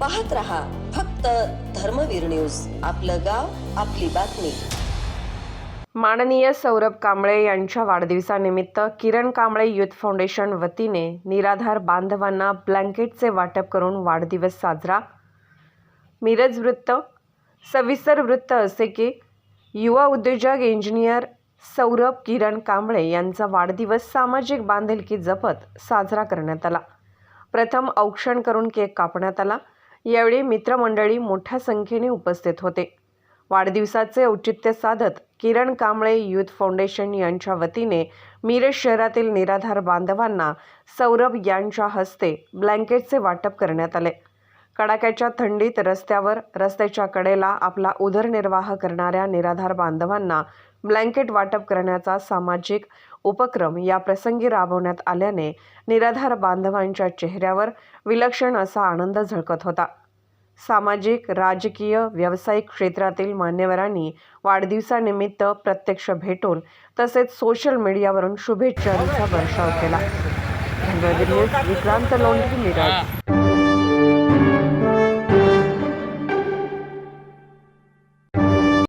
पाहत रहा फक्त धर्मवीर न्यूज. आपलं गाव आपली बातमी. माननीय सौरभ कांबळे यांच्या वाढदिवसानिमित्त किरण कांबळे युथ फाउंडेशन वतीने निराधार बांधवांना ब्लँकेटचे वाटप करून वाढदिवस साजरा. मिरज वृत्त. सविस्तर वृत्त असे की युवा उद्योजक इंजिनियर सौरभ किरण कांबळे यांचा वाढदिवस सामाजिक बांधिलकी जपत साजरा करण्यात आला. प्रथम औक्षण करून केक कापण्यात आला. यावेळी मित्रमंडळी मोठ्या संख्येने उपस्थित होते. वाढदिवसाचे औचित्य साधत किरण कांबळे युथ फाउंडेशन यांच्या वतीने मिरज शहरातील निराधार बांधवांना सौरभ यांच्या हस्ते ब्लँकेटचे वाटप करण्यात आले. कडाक्याच्या थंडीत रस्त्यावर रस्त्याच्या कडेला आपला उदरनिर्वाह करणाऱ्या निराधार बांधवांना ब्लँकेट वाटप करण्याचा सामाजिक उपक्रम या प्रसंगी राबवण्यात आल्याने निराधार बांधवांच्या चेहऱ्यावर विलक्षण असा आनंद झळकत होता. सामाजिक राजकीय व्यावसायिक क्षेत्रातील मान्यवरांनी वाढदिवसानिमित्त प्रत्यक्ष भेटून तसेच सोशल मीडियावरून शुभेच्छांचा वर्षाव केला. विक्रांत लोंढे मिरज